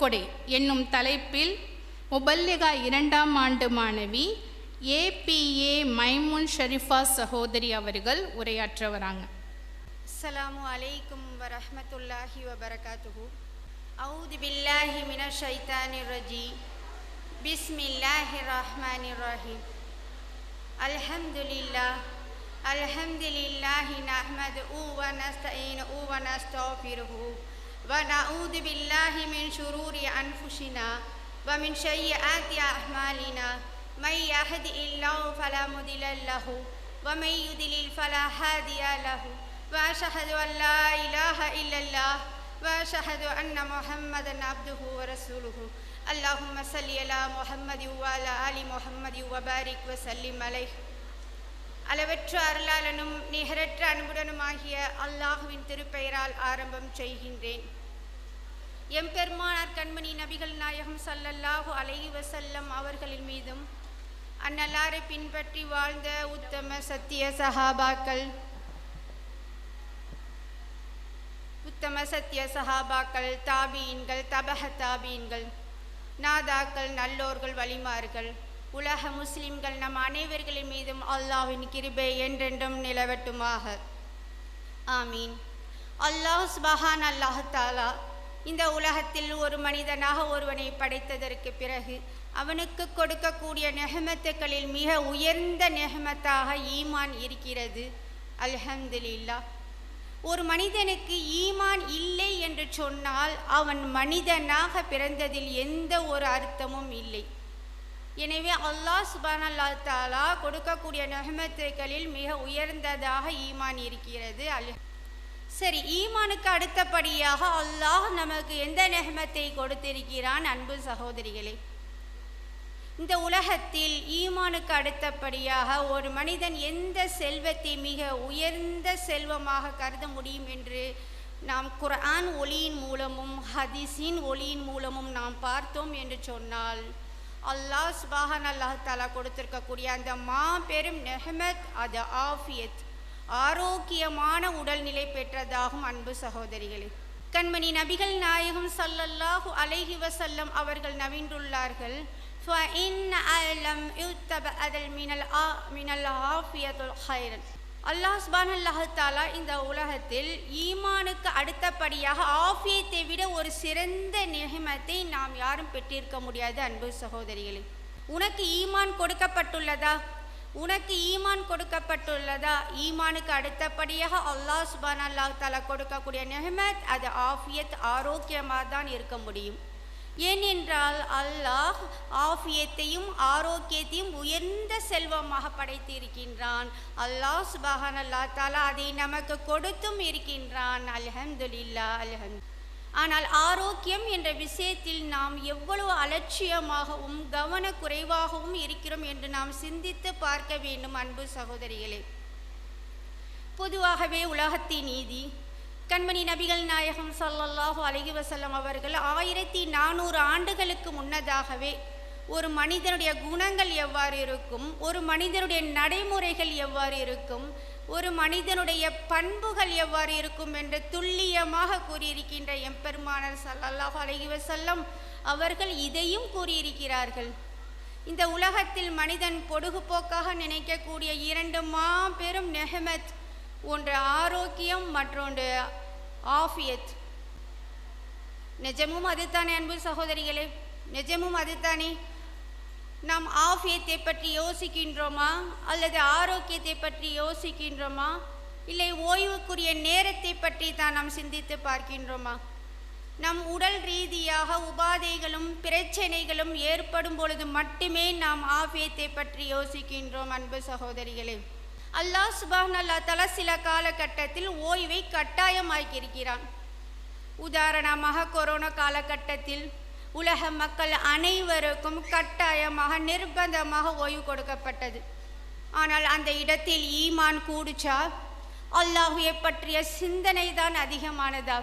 கொடை என்னும் தலைப்பில் முபல்லிகா இரண்டாம் ஆண்டு மாணவி ஏபிஏ மைமுன் ஷரீஃபா சகோதரி அவர்கள் உரையாற்ற வராங்க அஸ்ஸலாமு அலைக்கும் வரஹமத்துல்லாஹி வபரகாத்துஹு. அவுது பில்லாஹி மின ஷைத்தானி ரஜி பிஸ்மில்லாஹி ரஹ்மானி ரஹீம். அல்ஹம்துலில்லா அல்ஹம்துலில்லாஹி நஹ்மது ஊ வ நஸ்தஈன் ஊ வ ونعوذ بالله من شرور أنفسنا ومن سيئات أعمالنا. من يهد الله فلا مضل له ومن يضلل فلا هادي له. وأشهد أن لا إله إلا الله وأشهد أن محمدا عبده ورسوله. اللهم صل على محمد وعلى آل محمد وبارك وسلم عليه. அளவற்ற அருளாளனும் நிகரற்ற அன்புடனுமாகிய அல்லாஹுவின் திருப்பெயரால் ஆரம்பம் செய்கின்றேன். எம்பெருமானார் கண்மணி நபிகள் நாயகம் சல்லல்லாஹு அலை வசல்லம் அவர்களின் மீதும் அந்நல்லாரை பின்பற்றி வாழ்ந்த உத்தம சத்திய சஹாபாக்கள் உத்தம சத்திய சஹாபாக்கள் தாபீன்கள் தபஹ தாபீன்கள் நாதாக்கள் நல்லோர்கள் வழிமார்கள் உலக முஸ்லிம்கள் நம் அனைவர்களின் மீதும் அல்லாஹின் கிருபை என்றென்றும் நிலவட்டுமாக. ஆமீன். அல்லாஹ் சுபஹான் அல்லாஹ் தாலா இந்த உலகத்தில் ஒரு மனிதனாக ஒருவனை படைத்ததற்கு பிறகு அவனுக்கு கொடுக்கக்கூடிய நெஹமத்துக்களில் மிக உயர்ந்த நெஹமத்தாக ஈமான் இருக்கிறது. அல்ஹம்துலில்லா ஒரு மனிதனுக்கு ஈமான் இல்லை என்று சொன்னால் அவன் மனிதனாக பிறந்ததில் எந்த ஒரு அர்த்தமும் இல்லை. எனவே அல்லாஹ் சுபான் அல்லா தாலா கொடுக்கக்கூடிய நெஹமத்துக்களில் மிக உயர்ந்ததாக ஈமான் இருக்கிறது. அல் சரி ஈமானுக்கு அடுத்தபடியாக அல்லாஹ் நமக்கு எந்த நெஹமத்தை கொடுத்திருக்கிறான் அன்பு சகோதரிகளே? இந்த உலகத்தில் ஈமானுக்கு அடுத்தபடியாக ஒரு மனிதன் எந்த செல்வத்தை மிக உயர்ந்த செல்வமாக கருத முடியும் என்று நாம் குர்ஆன் ஒளியின் மூலமும் ஹதீஸின் ஒளியின் மூலமும் நாம் பார்த்தோம் என்று சொன்னால் அல்லாஹ் சுபாஹன் அல்லாஹ் தாலா கொடுத்திருக்கக்கூடிய அந்த மாபெரும் நெஹமத் அது ஆஃபியத் ஆரோக்கியமான உடல்நிலை பெற்றதாகும் அன்பு சகோதரிகளே கண்மணி நபிகள் நாயகம் ஸல்லல்லாஹு அலைஹி வஸல்லம் அவர்கள் நவின்றுள்ளார்கள் فإن ألم يتبع من الآ من العافية الخير அல்லாஹ் சுபான் அல்லாஹாலா இந்த உலகத்தில் ஈமானுக்கு அடுத்தபடியாக ஆஃபியத்தை விட ஒரு சிறந்த நிகமத்தை நாம் யாரும் பெற்றிருக்க முடியாது அன்பு சகோதரிகளே. உனக்கு ஈமான் கொடுக்கப்பட்டுள்ளதா? உனக்கு ஈமான் கொடுக்கப்பட்டுள்ளதா? ஈமானுக்கு அடுத்தபடியாக அல்லாஹ் சுபான் அல்லாஹ் தாலா கொடுக்கக்கூடிய நெஹமத் அது ஆஃபியத் ஆரோக்கியமாக தான் இருக்க முடியும். ஏனென்றால் அல்லாஹ் ஆஃபியத்தையும் ஆரோக்கியத்தையும் உயர்ந்த செல்வமாக படைத்திருக்கின்றான். அல்லாஹ் சுபஹான் அல்லா தாலா அதை நமக்கு கொடுத்தும் இருக்கின்றான். அல்ஹம்துலில்லா அல்ஹம். ஆனால் ஆரோக்கியம் என்ற விஷயத்தில் நாம் எவ்வளவு அலட்சியமாகவும் கவனக்குறைவாகவும் இருக்கிறோம் என்று நாம் சிந்தித்து பார்க்க வேண்டும் அன்பு சகோதரிகளே. பொதுவாகவே உலகத்தின் நீதி கண்மணி நபிகள் நாயகம் சல்லல்லாஹு அலஹி வசல்லம் அவர்கள் ஆயிரத்தி நானூறு ஆண்டுகளுக்கு முன்னதாகவே ஒரு மனிதனுடைய குணங்கள் எவ்வாறு இருக்கும்? ஒரு மனிதனுடைய நடைமுறைகள் எவ்வாறு இருக்கும்? ஒரு மனிதனுடைய பண்புகள் எவ்வாறு இருக்கும் என்று துல்லியமாக கூறியிருக்கின்ற எம்பெருமானர் சல்லல்லாஹு அலஹி வசல்லம் அவர்கள் இதையும் கூறியிருக்கிறார்கள். இந்த உலகத்தில் மனிதன் பொடுகுபோக்காக நினைக்கக்கூடிய இரண்டு மாபெரும் நெஹமத் ஒன்று ஆரோக்கியம் மற்றொன்று ஆஃபியத். நிஜமும் அதுதானே அன்பு சகோதரிகளே? நிஜமும் அதுதானே? நாம் ஆஃபியத்தை பற்றி யோசிக்கின்றோமா? அல்லது ஆரோக்கியத்தை பற்றி யோசிக்கின்றோமா? இல்லை ஓய்வுக்குரிய நேரத்தை பற்றி தான் நாம் சிந்தித்து பார்க்கின்றோமா? நம் உடல் ரீதியாக உபாதைகளும் பிரச்சனைகளும் ஏற்படும் பொழுது மட்டுமே நாம் ஆஃபியத்தை பற்றி யோசிக்கின்றோம் அன்பு சகோதரிகளே. அல்லாஹ் சுபான் அல்லா தலா சில காலகட்டத்தில் ஓய்வை கட்டாயமாக்கியிருக்கிறான். உதாரணமாக கொரோனா காலகட்டத்தில் உலக மக்கள் அனைவருக்கும் கட்டாயமாக நிர்பந்தமாக ஓய்வு கொடுக்கப்பட்டது. ஆனால் அந்த இடத்தில் ஈமான் கூடுச்சா? அல்லாஹுவை பற்றிய சிந்தனை தான் அதிகமானதா?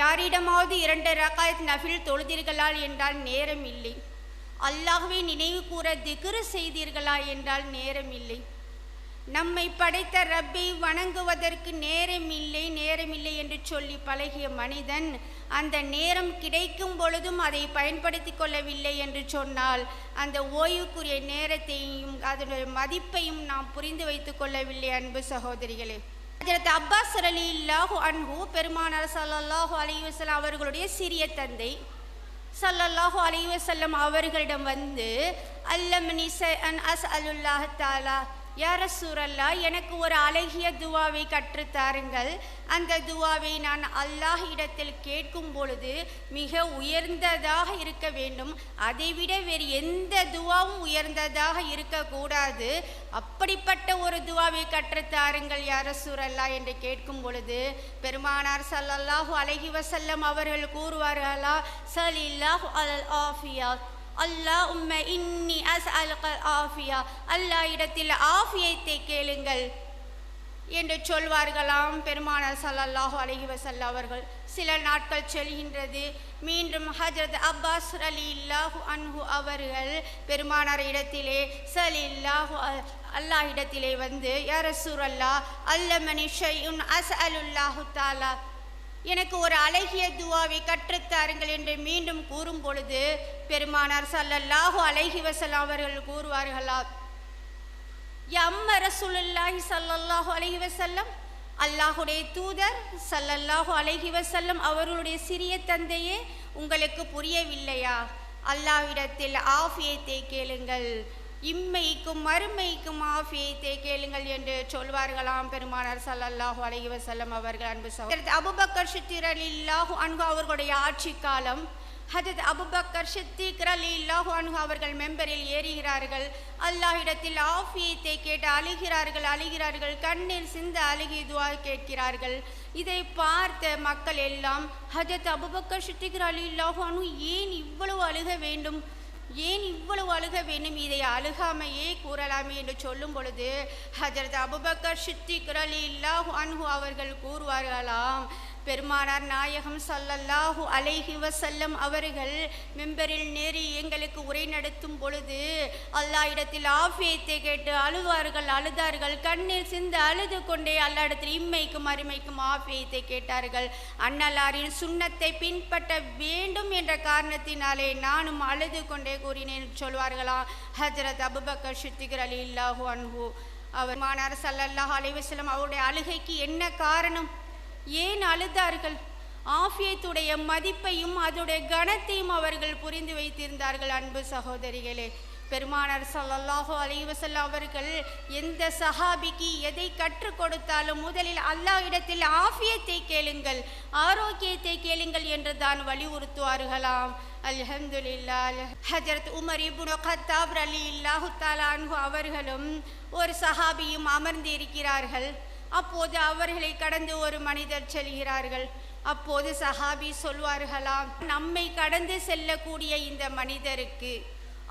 யாரிடமாவது இரண்டு ரகாயத் நஃபில் தொழுதீர்களால் என்றால் நேரம் இல்லை அல்லாஹுவை நினைவு கூற திகிரு செய்தீர்களா என்றால் நேரமில்லை. நம்மை படைத்த ரப்பை வணங்குவதற்கு நேரமில்லை நேரமில்லை என்று சொல்லி பழகிய மனிதன் அந்த நேரம் கிடைக்கும் பொழுதும் அதை பயன்படுத்தி கொள்ளவில்லை என்று சொன்னால் அந்த ஓய்வுக்குரிய நேரத்தையும் அதனுடைய மதிப்பையும் நாம் புரிந்து வைத்துக் கொள்ளவில்லை அன்பு சகோதரிகளே. ஹஜரத் அப்பாஸ் அலி இல்லாஹு அன்பு பெருமானார் சல்லாஹூ அலி வஸல்லம் அவர்களுடைய சிறிய தந்தை சல்லல்லாஹு அலைஹி அவர்களிடம் வந்து அல்லமனி அன் அஸ் அலுல்லாஹ் தாலா யார சூரல்லா எனக்கு ஒரு அழகிய துவாவை கற்றுத்தாருங்கள் அந்த துவாவை நான் அல்லாஹ் இடத்தில் கேட்கும் பொழுது மிக உயர்ந்ததாக இருக்க வேண்டும். அதைவிட வேறு எந்த துவாவும் உயர்ந்ததாக இருக்கக்கூடாது. அப்படிப்பட்ட ஒரு துவாவை கற்றுத்தாருங்கள் யார சூரல்லா என்று கேட்கும் பொழுது பெருமானார் ஸல்லல்லாஹு அலஹி வசல்லம் அவர்கள் கூறுவார்களா சலில்லாஹு அல் ஆஃபியா. அல்லாஹ் உம்ம இன்னி அஸ் அல்கல் ஆஃபியா அல்லாஹ் இடத்தில் ஆஃபியத்தை கேளுங்கள் என்று சொல்வார்களாம் பெருமானார் சல்லாஹூ அலஹி வஸல்லம் அவர்கள். சில நாட்கள் செல்கின்றது. மீண்டும் ஹஜரத் அப்பாஸ் அலி இல்லாஹு அன்ஹு அவர்கள் பெருமானார் இடத்திலே சலில்லாஹு அல்லாஹ் இடத்திலே வந்து யார அல்லா அல்லமனி ஷையுன் அஸ் அலுல்லாஹு தாலா எனக்கு ஒரு அழகிய துவாவை கற்றுத்தாருங்கள் என்று மீண்டும் கூறும் பொழுது பெருமானார் சல்லல்லாஹு அழகி வசலாம் அவர்கள் கூறுவார்களா? எம் ரசூலுல்லாஹி சல்லல்லாஹு அலைஹி வசல்லம் அல்லாஹுடைய தூதர் சல்லல்லாஹு அலைஹி வசல்லம் அவர்களுடைய சிறிய தந்தையே உங்களுக்கு புரியவில்லையா? அல்லாவிடத்தில் ஆஃபியத்தை கேளுங்கள். இம்மைக்கும் மறுமைக்கும் ஆஃபியத்தை கேளுங்கள் என்று சொல்வார்களாம். பெருமானார் ஸல்லல்லாஹு அலைஹி வசல்லம் அவர்கள் அன்பு சகோதரர் அபூபக்கர் சித்திர் ரலியல்லாஹு அன்ஹு அவர்களுடைய ஆட்சி காலம் ஹஜத் அபுபக்கர் சித்திக் ரலியல்லாஹு அன்ஹு அவர்கள் மெம்பரில் ஏறுகிறார்கள். அல்லாஹிடத்தில் ஆஃபியத்தை கேட்டு அழுகிறார்கள் அழுகிறார்கள் கண்ணீர் சிந்த அழுகி துவா கேட்கிறார்கள். இதை பார்த்த மக்கள் எல்லாம் ஹஜத் அபுபக்கர் சித்திக் ரலியல்லாஹு அன்ஹு ஏன் இவ்வளவு அழுக வேண்டும்? ஏன் இவ்வளவு அழுக வேண்டும்? இதை அழுகாமையே கூறலாமே என்று சொல்லும் பொழுது ஹஜரத் அபுபக்கர் சித்திக் ரலியல்லாஹு அன்ஹு அவர்கள் கூறுவார்களாம் பெருமானார் நாயகம் சல்லல்லாஹு அலைஹி வசல்லம் அவர்கள் மெம்பரில் நேரி எங்களுக்கு உரை நடத்தும் பொழுது அல்லாஹ் இடத்தில் ஆஃபியத்தை கேட்டு அழுவார்கள் அழுதார்கள். கண்ணீர் சிந்து அழுது கொண்டே அல்லா இடத்தில் இம்மைக்கும் அருமைக்கும் ஆஃபியத்தை கேட்டார்கள். அண்ணலாரின் சுண்ணத்தை பின்பற்ற வேண்டும் என்ற காரணத்தினாலே நானும் அழுது கொண்டே கூறினேன் சொல்வார்களா? ஹஜரத் அபுபக்கர் ஷித்திகர் அலி இல்லாஹு அன்பு அவர் மானார் சல்லல்லாஹ் அலைவசலம் அவருடைய அழுகைக்கு என்ன காரணம்? ஏன் அழுதார்கள்? ஆஃபியத்துடைய மதிப்பையும் அதோடைய கனத்தையும் அவர்கள் புரிந்து வைத்திருந்தார்கள் அன்பு சகோதரிகளே. பெருமானார் சல்லாஹோ அலைவசல்ல அவர்கள் எந்த சஹாபிக்கு எதை கற்றுக் கொடுத்தாலும் முதலில் அல்லாஹ் இடத்தில் ஆஃபியத்தை கேளுங்கள் ஆரோக்கியத்தை கேளுங்கள் என்று தான் வலியுறுத்துவார்களாம். அல்ஹம்துலில்லாஹ். ஹஜரத் உமர் இபுனோ கத்தாப் அலி இல்லாஹு அன்ஹு அவர்களும் ஒரு சஹாபியும் அமர்ந்திருக்கிறார்கள். அப்போது அவர்களை கடந்து ஒரு மனிதர் செல்கிறார்கள். அப்போது சஹாபி சொல்வார்களாம் நம்மை கடந்து செல்லக்கூடிய இந்த மனிதருக்கு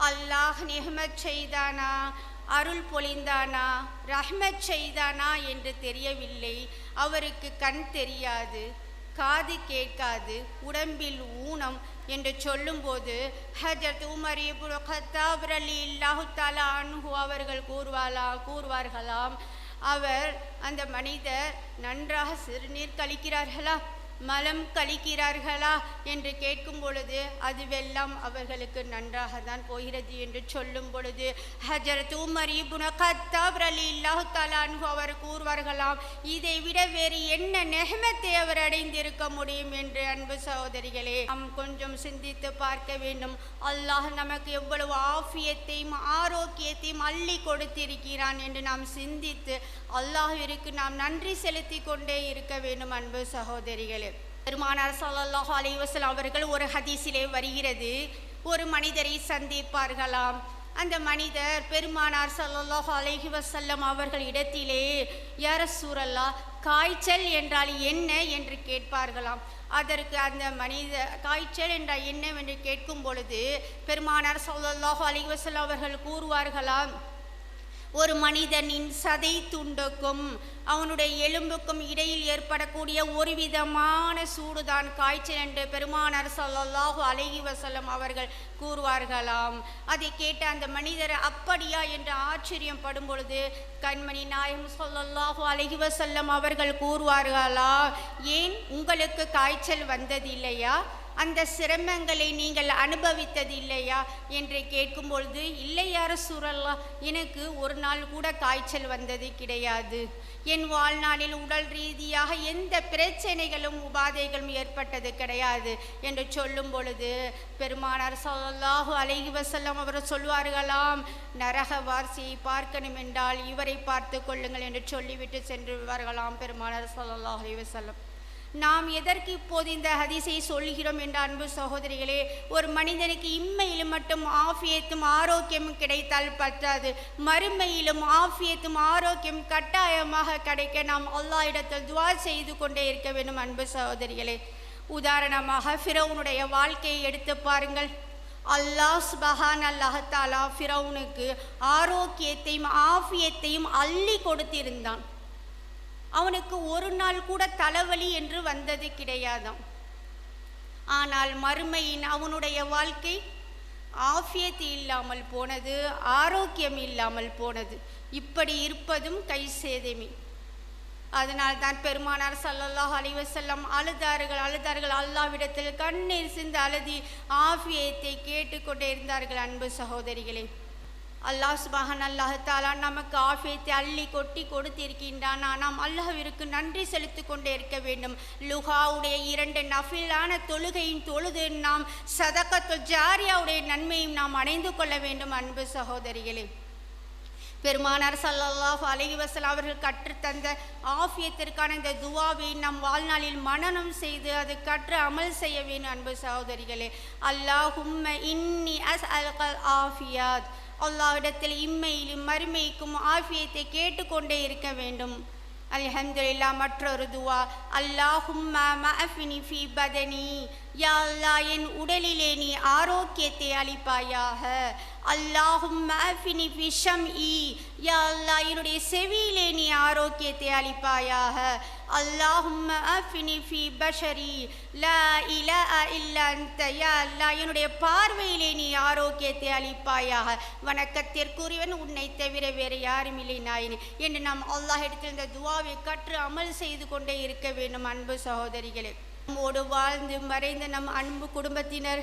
அல்லாஹ் நெஹ்மத் செய்தானா? அருள் பொழிந்தானா? ரஹ்மத் செய்தானா? என்று தெரியவில்லை. அவருக்கு கண் தெரியாது காது கேட்காது உடம்பில் ஊனம் என்று சொல்லும்போது ஹஜரத் உமர் இப்னு கத்தாப் ரலியல்லாஹு தஆலா அன்ஹு அவர்கள் கூறுவாளா கூறுவார்களாம் அவர் அந்த மனிதர் நன்றாக சிறுநீர் கழிக்கிறார்களா? மலம் கழிக்கிறார்களா என்று கேட்கும் பொழுது அதுவெல்லாம் அவர்களுக்கு நன்றாக தான் போகிறது என்று சொல்லும் பொழுது ஹஜரத் உமர் இப்னு கத்தாப் ரலியல்லாஹு தஆலா அன்ஹு அவர் கூறுவார்களாம் இதை விட வேறு என்ன நெஹமத்தை அவர் அடைந்திருக்க முடியும்? என்று அன்பு சகோதரிகளே நாம் கொஞ்சம் சிந்தித்து பார்க்க வேண்டும். அல்லாஹ் நமக்கு எவ்வளவு ஆஃபியத்தையும் ஆரோக்கியத்தையும் அள்ளி கொடுத்திருக்கிறான் என்று நாம் சிந்தித்து அல்லாஹிற்கு நாம் நன்றி செலுத்தி கொண்டே இருக்க வேண்டும் அன்பு சகோதரிகளே. பெருமானார் சல்லாஹ் அலைஹி வஸல்லம் அவர்கள் ஒரு ஹதீஸிலே வருகிறது. ஒரு மனிதரை சந்திப்பார்களாம். அந்த மனிதர் பெருமானார் சல்லாஹ் அலஹி வசல்லம் அவர்கள் இடத்திலே யார சூரல்லா காய்ச்சல் என்றால் என்ன? என்று கேட்பார்களாம். அதற்கு அந்த மனித காய்ச்சல் என்றால் என்னவென்று? கேட்கும் பொழுது பெருமானார் சல்லாஹ் அலி வசல்லம் அவர்கள் கூறுவார்களாம் ஒரு மனிதனின் சதை துண்டுக்கும் அவனுடைய எலும்புக்கும் இடையில் ஏற்படக்கூடிய ஒரு விதமான சூடுதான் காய்ச்சல் என்று பெருமானார் ஸல்லல்லாஹு அலைஹி வசலம் அவர்கள் கூறுவார்களாம். அதை கேட்ட அந்த மனிதர் அப்படியா? என்று ஆச்சரியம் படும் பொழுது கண்மணி நாயம் சொல்லல்லாஹு அலைஹி வசல்லம் அவர்கள் கூறுவார்களா ஏன் உங்களுக்கு காய்ச்சல் வந்ததில்லையா? அந்த சிரமங்களை நீங்கள் அனுபவித்தது இல்லையா என்று கேட்கும்பொழுது இல்லை யார சூழல்லா எனக்கு ஒரு நாள் கூட காய்ச்சல் வந்தது கிடையாது. என் வாழ்நாளில் உடல் ரீதியாக எந்த பிரச்சனைகளும் உபாதைகளும் ஏற்பட்டது கிடையாது. என்று சொல்லும் பொழுது பெருமானார் சொல்லாஹு அலைகி வசல்லாம் அவர் சொல்வார்களாம் நரக வார்த்தையை பார்க்கணும் என்றால் இவரை பார்த்து கொள்ளுங்கள் என்று சொல்லிவிட்டு சென்று விடுவார்களாம் பெருமானார் ஸல்லல்லாஹு அலைவசல்லம் நாம் எதற்கு இப்போது இந்த ஹதீஸை சொல்கிறோம் என்ற அன்பு சகோதரிகளே ஒரு மனிதனுக்கு இம்மையிலும் மட்டும் ஆஃபியத்தும் ஆரோக்கியமும் கிடைத்தால் பற்றாது மறுமையிலும் ஆஃபியத்தும் ஆரோக்கியம் கட்டாயமாக கிடைக்க நாம் எல்லா இடத்தில் துவா செய்து கொண்டே இருக்க வேண்டும் அன்பு சகோதரிகளே. உதாரணமாக ஃபிரௌனுடைய வாழ்க்கையை எடுத்து பாருங்கள். அல்லாஹ் சுபஹான் அல் அஹத்தாலா ஃபிரௌனுக்கு ஆரோக்கியத்தையும் ஆஃபியத்தையும் அள்ளி கொடுத்திருந்தான். அவனுக்கு ஒரு நாள் கூட தலைவலி என்று வந்தது கிடையாதாம். ஆனால் மறுமையின் அவனுடைய வாழ்க்கை ஆஃபியத்து இல்லாமல் போனது ஆரோக்கியம் இல்லாமல் போனது. இப்படி இருப்பதும் கை சேதமே. அதனால் தான் பெருமானார் ஸல்லல்லாஹு அலிவசல்லம் அழுதார்கள் அழுதார்கள். அல்லாவிடத்தில் கண்ணீர் சிந்து அழுதி ஆஃபியத்தை கேட்டுக்கொண்டே இருந்தார்கள் அன்பு சகோதரிகளே. அல்லாஹ் சுபஹான் அல்லாஹ் தாலா நமக்கு ஆஃபியத்தை அள்ளி கொட்டி கொடுத்திருக்கின்றான். நாம் அல்லாஹ்விற்கு நன்றி செலுத்தி கொண்டே இருக்க வேண்டும். லுஹாவுடைய இரண்டு நஃபிலான தொழுகையின் தொழுது நாம் சதக்கத்துல் ஜாரியாவுடைய நன்மையும் நாம் அடைந்து கொள்ள வேண்டும் அன்பு சகோதரிகளே. பெருமானார் சல்லாஹ் அலைஹி வஸல்லம் அவர்கள் கற்றுத்தந்த ஆஃபியத்திற்கான இந்த துவாவை நம் வாழ்நாளில் மனனம் செய்து அதை கற்று அமல் செய்ய வேண்டும் அன்பு சகோதரிகளே. அல்லாஹும்ம இன்னி அஸ் அல் ஆஃபியாத். அல்லாவிடத்தில் இம்மையிலும் மறுமைக்கும் ஆஃபியத்தை கேட்டுக்கொண்டே இருக்க வேண்டும். அல்ஹம்துலில்லா மற்றொரு துவா அல்லாஹும்மா மஃபினி ஃபி பதனி யா அல்லா என் உடலிலே நீ ஆரோக்கியத்தை அளிப்பாயாக அல்லாஹும் மஃபினி ஃபி இ யா அல்லா என்னுடைய செவியிலே நீ ஆரோக்கியத்தை அளிப்பாயாக அல்லாஹும் மஅஃபினி ஃபி பஷரி லா இலாஹ இல்லா அந்த யா அல்லா என்னுடைய பார்வையிலே நீ ஆரோக்கியத்தை அளிப்பாயாக. வணக்கத்திற்குரியவன் உன்னை தவிர வேறு யாரும் இல்லை நாயினே. என்று நாம் அல்லாஹ் இடத்தில் இந்த துவாவை கற்று அமல் செய்து கொண்டே இருக்க வேண்டும் அன்பு சகோதரிகளே. நம்மோடு வாழ்ந்து மறைந்த நம் அன்பு குடும்பத்தினர்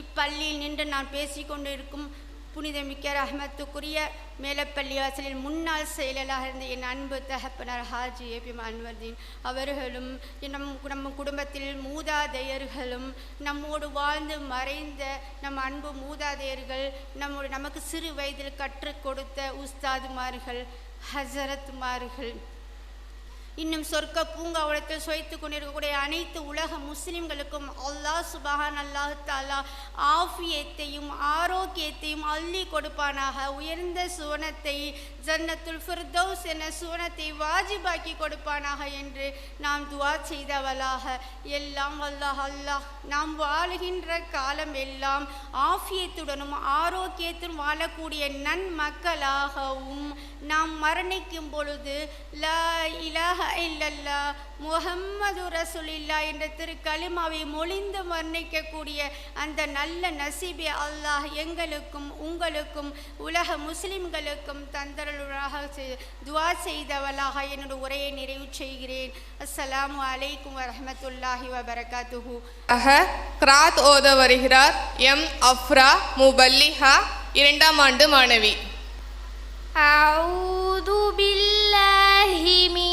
இப்பள்ளியில் நின்று நான் பேசிக்கொண்டிருக்கும் புனிதமிக்க ரஹமத்துக்குரிய மேலப்பள்ளி வாசலில் முன்னாள் செயலாளராக இருந்த என் அன்பு தகப்பனர் ஹாஜி ஏபி அன்வர்தீன் அவர்களும் நம் நம்ம குடும்பத்தில் மூதாதையர்களும் நம்மோடு வாழ்ந்து மறைந்த நம் அன்பு மூதாதையர்கள் நம்மோடு நமக்கு சிறு வயதில் கற்றுக் கொடுத்த உஸ்தாதுமார்கள் ஹசரத்மார்கள் இன்னும் சொர்க்க பூங்காவளத்தில் சுவைத்து கொண்டிருக்கக்கூடிய அனைத்து உலக முஸ்லிம்களுக்கும் அல்லாஹ் சுபஹான் அல்லாஹ் தாலா ஆஃபியத்தையும் ஆரோக்கியத்தையும் அள்ளி கொடுப்பானாக. உயர்ந்த சுவனத்தை ஜன்னத்துல் ஃபிர்தௌஸ் என சுவனத்தை வாஜிபாக்கி கொடுப்பானாக என்று நாம் துவா செய்தவளாக. எல்லாம் அல்லாஹ் அல்லாஹ் நாம் வாழுகின்ற காலம் எல்லாம் ஆஃபியத்துடனும் ஆரோக்கியத்துடன் வாழக்கூடிய நன்மக்களாகவும் நாம் மரணிக்கும் பொழுது லா இலாக இல்லல்லா முஹம்மது ரசூலில்லா என்ற திரு கலிமாவை மொழிந்து வர்ணிக்கக்கூடிய அந்த நல்ல நசீபை அல்லாஹ் எங்களுக்கும் உங்களுக்கும் உலக முஸ்லிம்களுக்கும் தந்தரலுடாக செய்- துவா செய்தவளாக என்னோட உரையை நிறைவு செய்கிறேன் அஸ்ஸலாமு அலைக்கும் வரஹ்மத்துல்லாஹி வபரகாத்துஹு ஆக கிராத் ஓத வருகிறார் எம் அஃப்ரா முபல்லிஹா இரண்டாம் ஆண்டு மாணவி أعوذ بالله من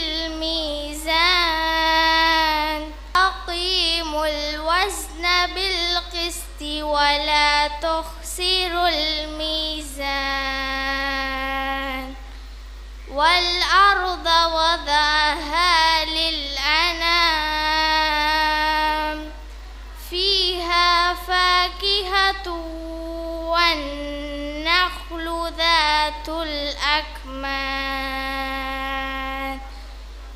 الوزن بالقسط ولا تخسروا الميزان. والأرض وضعها للأنام. فيها فاكهة والنخل ذات الأكمام.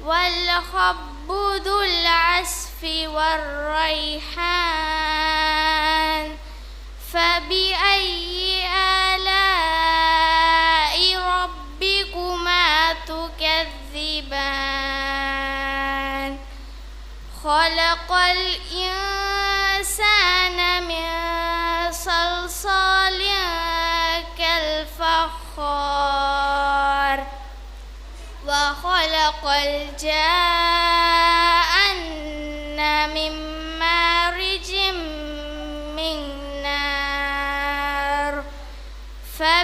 والخب ذو العسف والريحان فبأي آلاء ربكما تكذبان؟ خلق الإنسان من صلصال كالفخار وخلق الجان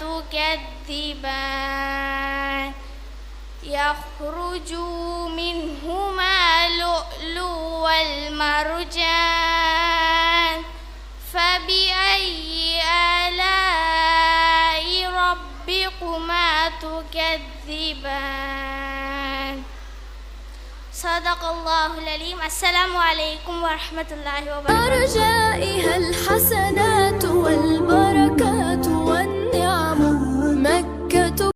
تكذبان. يخرج منهما لؤلؤ والمرجان. فبأي آلاء ربكما تكذبان. صدق الله العليم. السلام عليكم ورحمة الله وبركاته. أرجائها